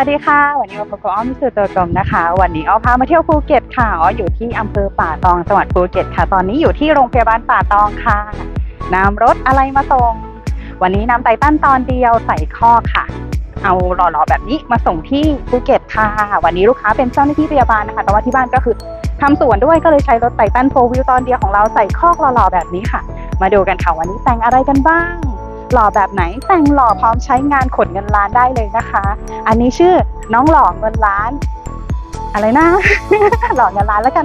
วัสดีค่ะ วันนี้มาพบกับอ้อมสเตอตัวกลมนะคะ วันนี้อ้อพามาเที่ยวภูเก็ตค่ะอ้ออยู่ที่อำเภอป่าตองจังหวัดภูเก็ตค่ะ ตอนนี้อยู่ที่โรงพยาบาลป่าตองค่ะนำรถอะไรมาส่ง วันนี้นำไตตันตอนเดียวใส่ข้อค่ะ เอาหล่อๆแบบนี้มาส่งที่ภูเก็ตค่ะ วันนี้ลูกค้าเป็นเจ้าหน้าที่พยาบาลนะคะ แต่ว่าที่บ้านก็คือทำสวนด้วยก็เลยใช้รถไตตันโฟวิวตอนเดียวของเราใส่คอหล่อๆแบบนี้ค่ะ มาดูกันค่ะวันนี้แต่งอะไรกันบ้าง หล่อแบบไหนแต่งหล่อพร้อมใช้งานขนเงินล้านได้เลยนะคะ อันนี้ชื่อน้องหล่อเงินล้าน อะไรนะ หล่อเงินล้านแล้วกัน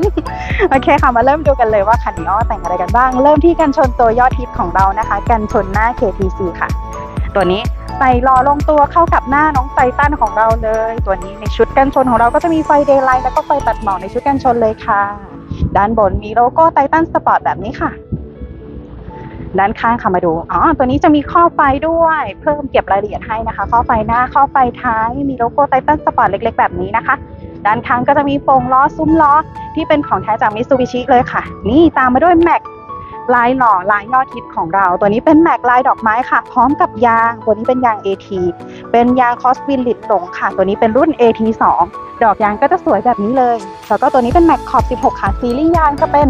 โอเคค่ะมาเริ่มดูกันเลยว่าคันนี้อ้อแต่งอะไรกันบ้าง เริ่มที่กันชนตัวยอดฮิตของเรานะคะ กันชนหน้า KTC ค่ะ ตัวนี้ใส่หล่อลงตัวเข้ากับหน้าน้องไททันของเราเลย ตัวนี้ในชุดกันชนของเราก็จะมีไฟเดย์ไลท์แล้วก็ไฟตัดหมอกในชุดกันชนเลยค่ะ ด้านบนมีโลโก้ไททันสปอร์ตแบบนี้ค่ะ ด้านข้างค่ะมาดูอ๋อตัวนี้จะมีข้อไฟด้วย เพิ่มเก็บรายละเอียดให้นะคะ ข้อไฟหน้าข้อไฟท้าย มีโลโก้ไททันสปอร์ตเล็ก ๆ แบบนี้นะคะ ด้านข้างก็จะมีโป่งล้อซุ้มล้อ ที่เป็นของแท้จากมิ t ซูบิชิเลยค่ะ นี่ตามมาด้วยแม็กลายหล่อลายยอดฮิตของเรา ตัวนี้เป็นแม็กลายดอกไม้ค่ะ พร้อมกับยาง ตัวนี้เป็นยาง AT เป็นยางคอสวินลิตหลงค่ะ ตัวนี้เป็นรุ่น AT2 ดอกยางก็จะสวยแบบนี้เลย แล้วก็ตัวนี้เป็นแม็กขอบ 16 ค่ะ ซีรีส์ยางจะเป็น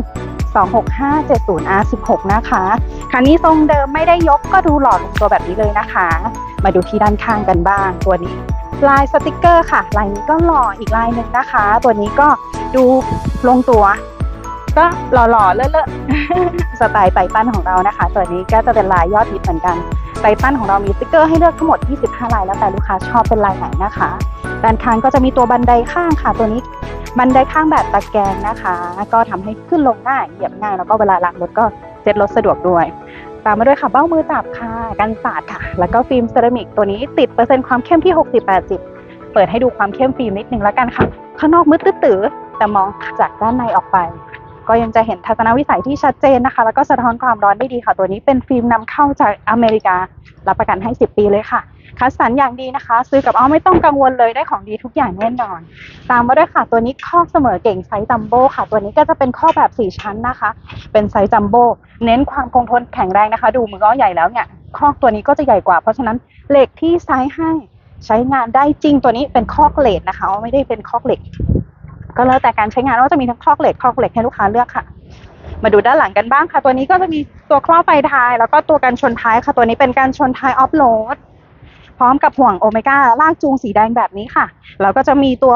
26570R16 นะคะคันนี้ทรงเดิมไม่ได้ยกก็ดูหล่อลงตัวแบบนี้เลยนะคะ มาดูที่ด้านข้างกันบ้างตัวนี้ ลายสติกเกอร์ค่ะ ลายนี้ก็หล่ออีกลายหนึ่งนะคะ ตัวนี้ก็ดูลงตัว ก็หล่อๆ เลอะๆ สไตล์ไตตันของเรานะคะ ตัวนี้ก็จะเป็นลายยอดฮิตเหมือนกันไตตันของเรามีสติกเกอร์ให้เลือกทั้งหมด 25 ลาย แล้วแต่ลูกค้าชอบเป็นลายไหนนะคะ ด้านข้างก็จะมีตัวบันไดข้างค่ะ ตัวนี้ บันไดข้างแบบตะแกรงนะคะ ก็ทำให้ขึ้นลงง่ายเหยียบง่าย แล้วก็เวลาล้างรถก็เซ็ตรถสะดวกด้วย ตามมาด้วยค่ะเบ้ามือจับค่ะกันสาดค่ะ แล้วก็ฟิล์มเซรามิกตัวนี้ติดเปอร์เซ็นต์ความเข้มที่ 60-80 เปิดให้ดูความเข้มฟิล์มนิดนึงแล้วกันค่ะ ข้างนอกมืดตื้อแต่มองจากด้านในออกไป ก็ยังจะเห็นทัศนวิสัยที่ชัดเจนนะคะ แล้วก็สะท้อนความร้อนได้ดีค่ะ ตัวนี้เป็นฟิล์มนำเข้าจากอเมริกา รับประกันให้ 10 ปีเลยค่ะ คัดสรรอย่างดีนะคะ ซื้อกับอ้อไม่ต้องกังวลเลยได้ของดีทุกอย่างแน่นอน ตามมาด้วยค่ะ ตัวนี้คอเสมอเก่งไซส์จัมโบ้ค่ะ ตัวนี้ก็จะเป็นข้อแบบ 4 ชั้นนะคะ เป็นไซส์จัมโบ้เน้นความคงทนแข็งแรงนะคะ ดูมืออ้อใหญ่แล้วเนี่ยคอตัวนี้ก็จะใหญ่กว่า เพราะฉะนั้นเหล็กที่ไซส์ให้ใช้งานได้จริงตัวนี้เป็นคอเหล็กนะคะอ้อไม่ได้เป็นคอเหล็ก ก็แล้วแต่การใช้งานว่าจะมีทั้งคอเหล็กคอเหล็กให้ลูกค้าเลือกค่ะมาดูด้านหลังกันบ้างค่ะ ตัวนี้ก็จะมีตัวครอบไฟท้าย แล้วก็ตัวกันชนท้ายค่ะ ตัวนี้เป็นการชนท้ายออฟโหลด พร้อมกับห่วงโอเมก้าลากจูงสีแดงแบบนี้ค่ะ แล้วก็จะมีตัว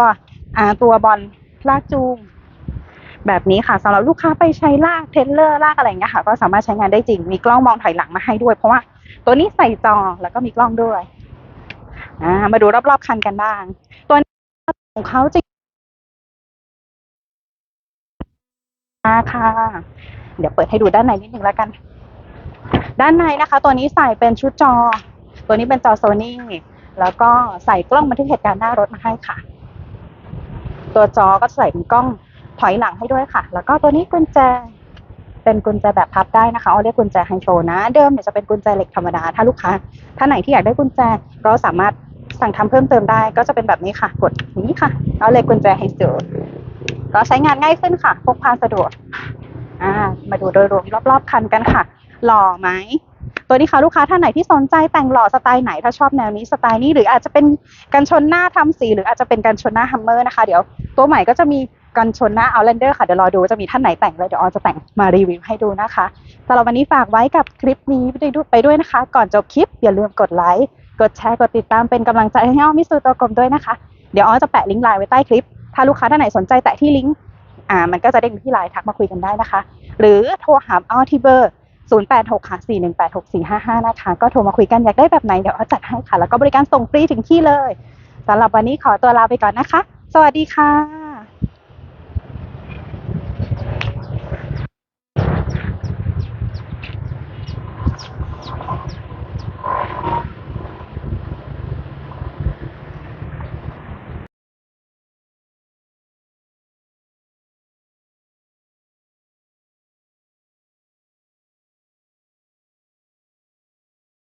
ตัวบอลลากจูงแบบนี้ค่ะสำหรับลูกค้าไปใช้ลากเทรลเลอร์ลากอะไรอย่างเงี้ยค่ะ ก็สามารถใช้งานได้จริง มีกล้องมองถอยหลังมาให้ด้วย เพราะว่าตัวนี้ใส่จอแล้วก็มีกล้องด้วยมาดูรอบๆคันกันบ้าง ตัวนี้ของเขาจะค่ะ เดี๋ยวเปิดให้ดูด้านในนิดนึงแล้วกัน ด้านในนะคะ ตัวนี้ใส่เป็นชุดจอ ตัวนี้เป็นจอโซนี่แล้วก็ใส่กล้องบันทึกเหตุการณ์หน้ารถมาให้ค่ะ ตัวจอก็ใส่เป็นกล้องถอยหลังให้ด้วยค่ะ แล้วก็ตัวนี้กุญแจ เป็นกุญแจแบบพับได้นะคะเอาเรียกกุญแจไฮโชนะ เดิมเนี่ยจะเป็นกุญแจเหล็กธรรมดา ถ้าลูกค้าท่านไหนที่อยากได้กุญแจก็สามารถสั่งทำเพิ่มเติมได้ ก็จะเป็นแบบนี้ค่ะ กดนี้ค่ะ เอาเลยกุญแจไฮโชก็ใช้งานง่ายขึ้นค่ะ พกพาสะดวก อ่า มาดูโดยรวมรอบๆคันกันค่ะ หล่อไหม ตัวนี้ค่ะลูกค้าท่านไหนที่สนใจแต่งหล่อสไตล์ไหนถ้าชอบแนวนี้สไตล์นี้หรืออาจจะเป็นกันชนหน้าทำสี หรืออาจจะเป็นกันชนหน้าฮัมเมอร์นะคะเดี๋ยวตัวใหม่ก็จะมีกันชนหน้าเอาเลนเดอร์ค่ะเดี๋ยวรอดูจะมีท่านไหนแต่งเลยเดี๋ยวออจะแต่งมารีวิวให้ดูนะคะสำหรับวันนี้ฝากไว้กับคลิปนี้ไปด้วยนะคะ ก่อนจบคลิปอย่าลืมกดไลค์กดแชร์กดติดตามเป็นกำลังใจให้อ้อมมิสูตัวกลมด้วยนะคะ เดี๋ยวออจะแปะลิงก์ไลน์ไว้ใต้คลิป ถ้าลูกค้าท่านไหนสนใจแตะที่ลิงก์อ่ามันก็จะเด้งไปที่ไลน์ทักมาคุยกันได้นะคะ หรือโทรหาอ้อที่เบอร์ 086ค่ะ4186455 นะคะ ก็โทรมาคุยกันอยากได้แบบไหนเดี๋ยวอ้อจัดให้ค่ะ แล้วก็บริการส่งฟรีถึงที่เลยสำหรับวันนี้ขอตัวลาไปก่อนนะคะ สวัสดีค่ะ